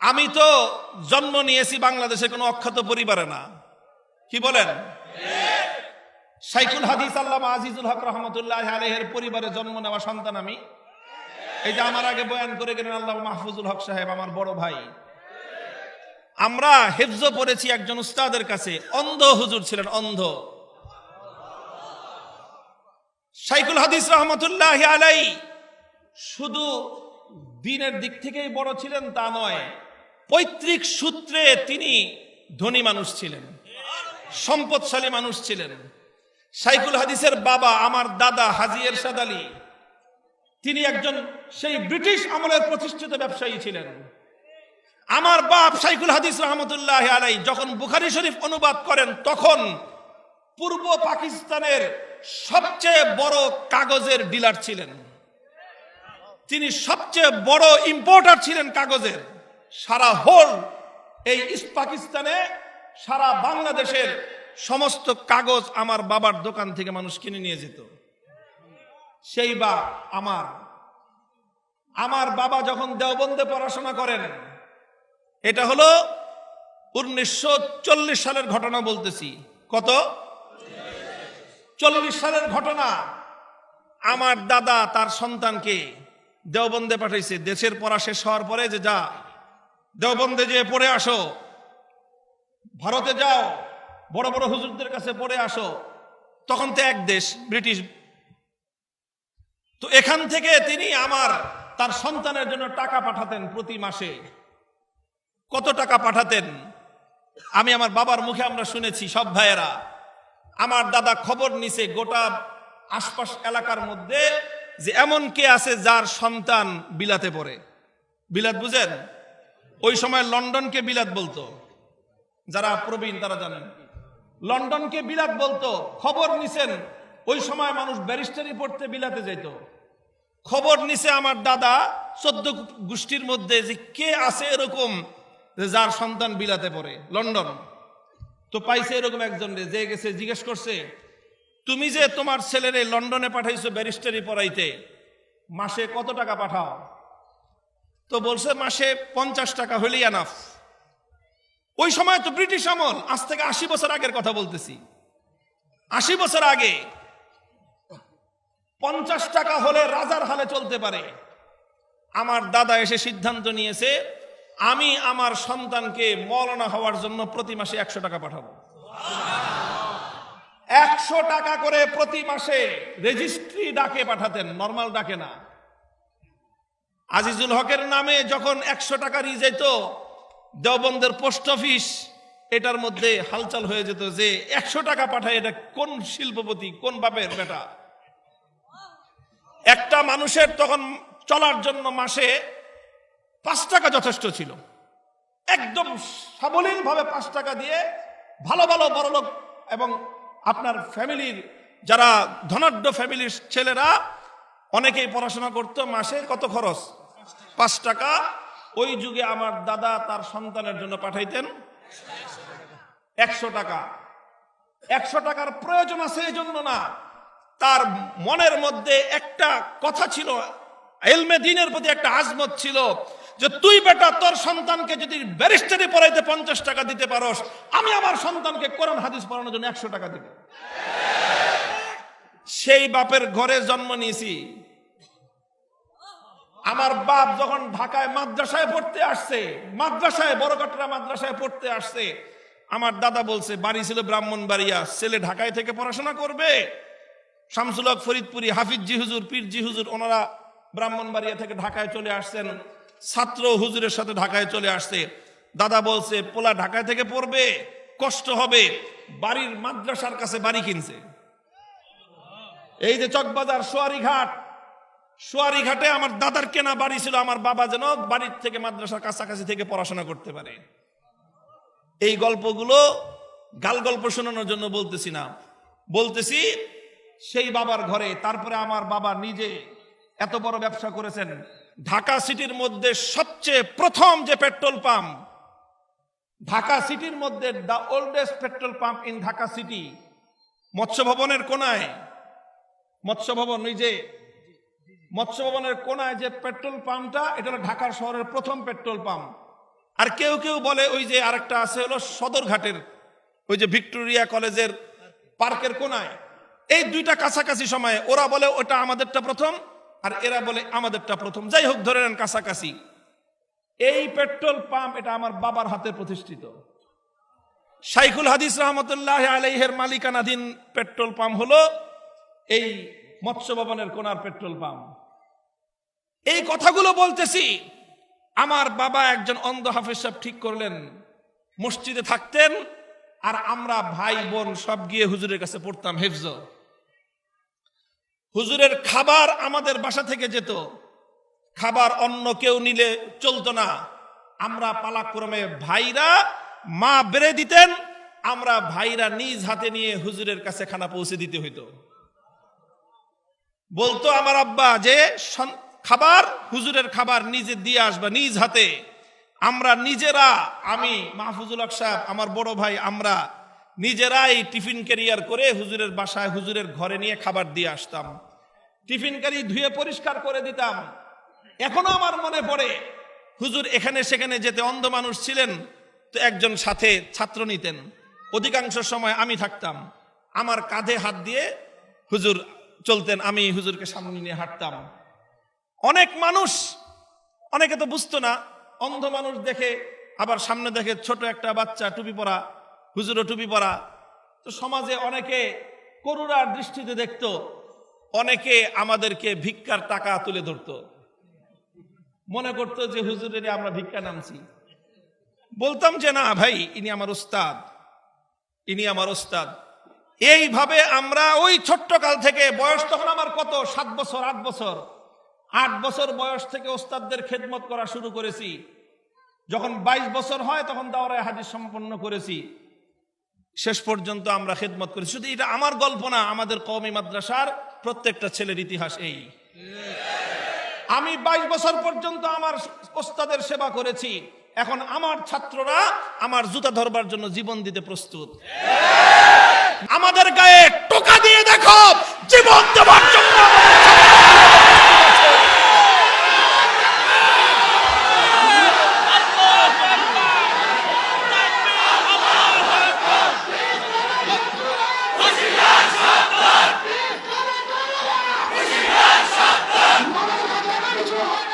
আমি তো জন্ম নিয়েছি বাংলাদেশে, কোনো অক্ষত পরিবারে না। কি বলেন? সাইকুল হাদিস আল্লাহ আজিজুল হক রহমতুল্লাহ আলহের পরিবারে জন্ম নেওয়া সন্তান আমি। এই যে আমার আগে বয়ান করে গেলেন আল্লাহ মাহফুজুল হক সাহেব, আমার বড় ভাই। আমরা হেফজ পড়েছি একজন উস্তাদের কাছে, অন্ধ হুজুর ছিলেন, অন্ধ। সাইকুল হাদিস রহমতুল্লাহ আলাই শুধু দিনের দিক থেকেই বড় ছিলেন তা নয় পৈতৃক সূত্রে তিনি ধনী মানুষ ছিলেন, সম্পদশালী মানুষ ছিলেন। সাইকুল হাদিসের বাবা আমার দাদা হাজি এরশাদ আলী, তিনি একজন সেই ব্রিটিশ আমলের প্রতিষ্ঠিত ব্যবসায়ী ছিলেন। আমার বাপ সাইকুল হাদিস রহমতুল্লাহ আলাই যখন বুখারি শরীফ অনুবাদ করেন, তখন পূর্ব পাকিস্তানের সবচেয়ে বড় কাগজের ডিলার ছিলেন। তিনি সবচেয়ে বড় ইম্পোর্টার ছিলেন কাগজের। সারা হোল এই ইস্ট পাকিস্তানে, সারা বাংলাদেশের সমস্ত কাগজ আমার বাবার দোকান থেকে মানুষ কিনে নিয়ে যেত। সেই বা আমার। আমার বাবা যখন দেওবন্দে পড়াশোনা করেন, এটা হলো উনিশশো চল্লিশ সালের ঘটনা বলতেছি। কত? চল্লিশ সালের ঘটনা। আমার দাদা তার সন্তানকে দেওবন্দে পাঠাইছে। দেশের পড়া শেষ হওয়ার পরে যে যা দেওবন্দে যে পড়ে আসো। ভারতে যাও, বড় বড় হুজুরদের কাছে পড়ে আসো। তখন তো এক দেশ, ব্রিটিশ। তো এখান থেকে তিনি আমার, তার সন্তানের জন্য টাকা পাঠাতেন প্রতি মাসে। কত টাকা পাঠাতেন? আমি আমার বাবার মুখে আমরা শুনেছি, সব ভাইয়েরা। আমার দাদা খবর নিছে গোটা আশপাশ এলাকার মধ্যে যে এমন কে আছে যার সন্তান বিলাতে পড়ে। বিলাত বুঝেন? ওই সময় লন্ডনকে বিলাত বলতো। যারা প্রবীণ, তারা জানেন। লন্ডনকে বিলাত বলতো, খবর নিছেন, ওই সময় মানুষ ব্যারিস্টারি পড়তে বিলাতে যেত খবর নিছে আমার দাদা, চোদ্দ গোষ্ঠীর মধ্যে যে কে আছে এরকম যার সন্তান বিলাতে পড়ে, লন্ডন। তো পাইছে এরকম একজন যে গেছে, জিজ্ঞেস করছে, তুমি যে তোমার ছেলেরে লন্ডনে পাঠাইছো ব্যারিস্টারি পড়াইতে, মাসে কত টাকা পাঠাও? তো বলছে, মাসে পঞ্চাশ টাকা হলেই আনাফ ওই সময় তো ব্রিটিশ আমল, আজ থেকে আশি বছর আগের কথা বলতেছি। আশি বছর আগে পঞ্চাশ টাকা হলে রাজার হালে চলতে পারে। আমার দাদা এসে সিদ্ধান্ত নিয়েছে, আমি আমার সন্তানকে মৌলানা হওয়ার জন্য প্রতি মাসে একশো টাকা পাঠাবো। একশো টাকা করে প্রতি মাসে রেজিস্ট্রি ডাকে পাঠাতেন, নর্মাল ডাকে না। আজিজুল হকের নামে যখন একশো টাকা নিয়ে যেত দেওবন্দের পোস্ট অফিস, এটার মধ্যে হালচাল হয়ে যেত যে একশো টাকা পাঠায় এটা কোন শিল্পপতি, কোন বাপের বেটা? একটা মানুষের তখন চলার জন্য মাসে পাঁচ টাকা যথেষ্ট ছিল। একদম সাবলীল ভাবে পাঁচ টাকা দিয়ে ভালো ভালো বড়লোক এবং আপনার ফ্যামিলির যারা ধনাঢ্য ফ্যামিলির ছেলেরা, অনেকেই পড়াশোনা করতো, মাসে কত খরচ? পাঁচ টাকা। ওই যুগে আমার দাদা তার সন্তানের জন্য পাঠাইতেন একশো টাকা। একশো টাকার প্রয়োজন আছে এই জন্য না। তার মনের মধ্যে একটা কথা ছিল, এলমে দিনের প্রতি একটা আজমত ছিল যে, তুই বেটা, তোর সন্তানকে যদি ব্যারিস্টারি পড়াইতে পঞ্চাশ টাকা দিতে পারস, আমি আমার সন্তানকে কোরআন হাদিস পড়ানোর জন্য একশো টাকা দিব। সেই বাপের ঘরে জন্ম নিয়েছি। আমার বাপ যখন ঢাকায় মাদ্রাসায় পড়তে আসছে, মাদ্রাসায় বড়কাটরা মাদ্রাসায় পড়তে আসছে, আমার দাদা বলছে, বাড়ি ছিল ব্রাহ্মণবাড়িয়া, ছেলে ঢাকায় থেকে পড়াশোনা করবে। শামসুল হক ফরিদপুরি, হাফিজ জি হুজুর, পীর জি হুজুর, ওনারা ব্রাহ্মণবাড়িয়া থেকে ঢাকায় চলে আসছেন, ছাত্র হুজুরের সাথে ঢাকায় চলে আসছে। দাদা বলছে, পোলা ঢাকায় থেকে পড়বে, কষ্ট হবে, বাড়ির মাদ্রাসার কাছে বাড়ি কিনছে। এই যে চকবাজার সোয়ারি সোয়ারি ঘাটে আমার দাদার কেনা বাড়ি ছিল, আমার বাবা যেন বাড়ির থেকে মাদ্রাসার কাছাকাছি থেকে পড়াশোনা করতে পারে। এই গল্পগুলো গাল গল্প শোনানোর জন্য বলতেছি না। বলতেছি, সেই বাবার ঘরে, তারপরে আমার বাবা নিজে এত বড় ব্যবসা করেছেন, ঢাকা সিটির মধ্যে সবচেয়ে প্রথম যে পেট্রোল পাম্প, ঢাকা সিটির মধ্যে the oldest petrol pump in Dhaka city মৎস্য ভবনের কোনায় মৎস্য ভবন ওই যে মৎস্য ভবনের কোনায় যে পেট্রোল পাম্পটা, এটা হলো ঢাকার শহরের প্রথম পেট্রোল পাম্প। আর কেউ কেউ বলে ওই যে আরেকটা আছে হলো সদরঘাটের, ওই যে ভিক্টোরিয়া কলেজের পার্কের কোনায়। এই দুইটা কাছাকাছি সময়ে ওরা বলে ওটা আমাদেরটা প্রথম, আর এরা বলে আমাদেরটা প্রথম। যাই হোক, ধরে নেন কাছাকাছি। এই পেট্রোল পাম্প, এটা আমার বাবার হাতে প্রতিষ্ঠিত। শাইখুল হাদিস রহমতুল্লাহ আলাইহের মালিকানাধীন পেট্রোল পাম্প হলো এই মৎস্য ভবনের কোনার পেট্রোল পাম্প। এই কথাগুলো বলতেছি। আমার বাবা একজন অন্ধ হাফেজ সাহেব ঠিক করলেন। মসজিদে থাকতেন আর আমরা ভাই বোন সব গিয়ে হুজুরের কাছে পড়তাম হেফজ। হুজুরের খাবার আমাদের বাসা থেকে যেত। খাবার অন্য কেউ নিলে চলতো না। আমরা পালাক্রমে ভাইরা মা বেড়ে দিতেন, আমরা ভাইরা নিজ হাতে নিয়ে হুজুরের কাছে খানা পৌঁছে দিতে হইতো। বলতো আমার আব্বা যে খাবার, হুজুরের খাবার নিজে দিয়ে আসবা নিজ হাতে। আমরা নিজেরা, আমি মাহফুজুল হক সাহেব, আমার বড় ভাই, আমরা নিজেরাই টিফিন ক্যারিয়ার করে হুজুরের বাসায়, হুজুরের ঘরে নিয়ে খাবার দিয়ে আসতাম। টিফিন ক্যারি ধুয়ে পরিষ্কার করে দিতাম। এখনও আমার মনে পড়ে, হুজুর এখানে সেখানে যেতে অন্ধ মানুষ ছিলেন, তো একজন সাথে ছাত্র নিতেন। অধিকাংশ সময় আমি থাকতাম। আমার কাঁধে হাত দিয়ে হুজুর চলতেন, আমি হুজুরকে সামনে নিয়ে হাঁটতাম। অনেক মানুষ, অনেকে তো বুঝতো না, অন্ধ মানুষ দেখে, আবার সামনে দেখে ছোট একটা বাচ্চা টুপি পরা, হুজুরও টুপি পরা। তো সমাজে অনেকে করুণার দৃষ্টিতে দেখত, অনেকে আমাদেরকে ভিক্ষার টাকা তুলে ধরতো। মনে করতো যে, হুজুরের আমরা ভিক্ষা নামছি। বলতাম যে, না ভাই, ইনি আমার ওস্তাদ, ইনি আমার ওস্তাদ। এইভাবে আমরা ওই ছোট্ট কাল থেকে, বয়স তখন আমার কত? সাত বছর, আট বছর। আট বছর বয়স থেকে ওস্তাদদের খেদমত করা শুরু করেছি। যখন বাইশ বছর হয়, তখন দাওরায় হাজির সম্পন্ন করেছি। শেষ পর্যন্ত আমরা খেদমত করেছি। শুধু এটা আমার গল্প না, আমাদের কওমি মাদ্রাসার প্রত্যেকটা ছেলের ইতিহাস এই। আমি বাইশ বছর পর্যন্ত আমার ওস্তাদের সেবা করেছি। এখন আমার ছাত্ররা আমার জুতা ধরবার জন্য জীবন দিতে প্রস্তুত। আমাদের গায়ে টোকা দিয়ে দেখো, জীবন দেওয়ার হবে।